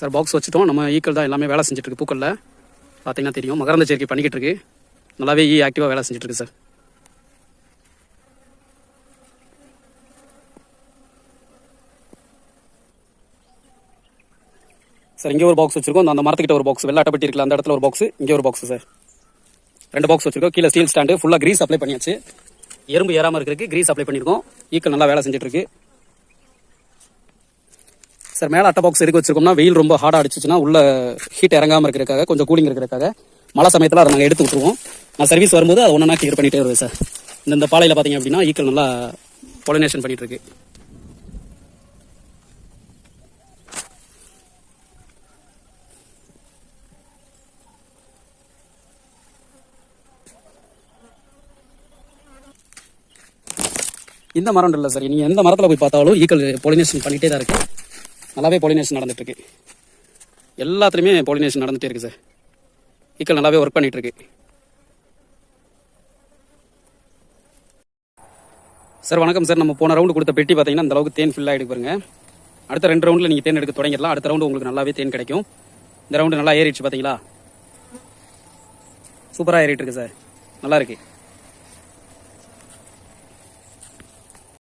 Sir box வச்சுட்டோம். நம்ம ஈக்கள் தான் எல்லாமே வேலை செஞ்சுட்டு இருக்கு பூக்களில். பார்த்தீங்கன்னா தெரியும். மகரந்த சேர்க்கை பண்ணிக்கிட்டு இருக்கு. நல்லாவே e ஈ ஆக்டிவாக வேலை செஞ்சுட்டு இருக்கு சார். சார் இங்கே ஒரு பாக்ஸ் வச்சிருக்கோம். அந்த- மரத்துக்கிட்ட ஒரு பாக்ஸ் வெள்ளை அட்டைப்பட்டி இருக்குல்ல அந்த இடத்துல ஒரு பாக்ஸ் இங்கே ஒரு பாக்ஸ் சார். ரெண்டு பாக்ஸ் வச்சிருக்கோம். கீழே ஸ்டீல் ஸ்டாண்டு ஃபுல்லாக கிரீஸ் அப்ளை பண்ணியாச்சு. எறும்பு ஏறாமல் இருக்கிறதுக்கு கிரீஸ் அப்ளை பண்ணியிருக்கோம். E ஈக்கள் நல்லா வேலை செஞ்சுட்டு இருக்கு. சார் மேலே அட்டை பாக்ஸ் எதுக்கு வச்சிருக்கோம்னா வெயில் ரொம்ப ஹார்டாக அடிச்சிச்சுன்னா உள்ள ஹீட் இறங்காமல் இருக்கிறதுக்காக கொஞ்சம் கூலிங் இருக்கிறதுக்காக மழை சமயத்தில் அதை நாங்கள் எடுத்து விட்டுருவோம். நான் சர்வீஸ் வரும்போது அதை ஒன்றா கிளியர் பண்ணிட்டே வருவேன் சார் இந்த இந்த பாலையில் பார்த்தீங்க அப்படின்னா ஈக்கள் நல்லா பொலினேஷன் பண்ணிட்டு இருக்கு. இந்த மரம் இல்லை சார் நீங்கள் எந்த மரத்தில் போய் பார்த்தாலும் ஈக்கல் பொலினேஷன் பண்ணிகிட்டே தான் இருக்கு. நல்லாவே பாலினேஷன் நடந்துகிட்ருக்கு எல்லாத்துலேயுமே பாலினேஷன் நடந்துகிட்டே இருக்குது சார் ஈக்கள் நல்லாவே ஒர்க் பண்ணிகிட்ருக்கு சார் வணக்கம் சார் நம்ம போன ரவுண்டு கொடுத்த பெட்டி பார்த்தீங்கன்னா அந்த அளவுக்கு தேன் ஃபில் ஆகிட்டு பாருங்க. அடுத்த ரெண்டு ரவுண்டில் நீங்கள் தேன் எடுக்க தொடங்கிடலாம். அடுத்த ரவுண்டு உங்களுக்கு நல்லாவே தேன் கிடைக்கும். இந்த ரவுண்டு நல்லா ஏறிடுச்சு பார்த்தீங்களா சூப்பராக ஏறிட்டு இருக்கு சார் நல்லா இருக்குது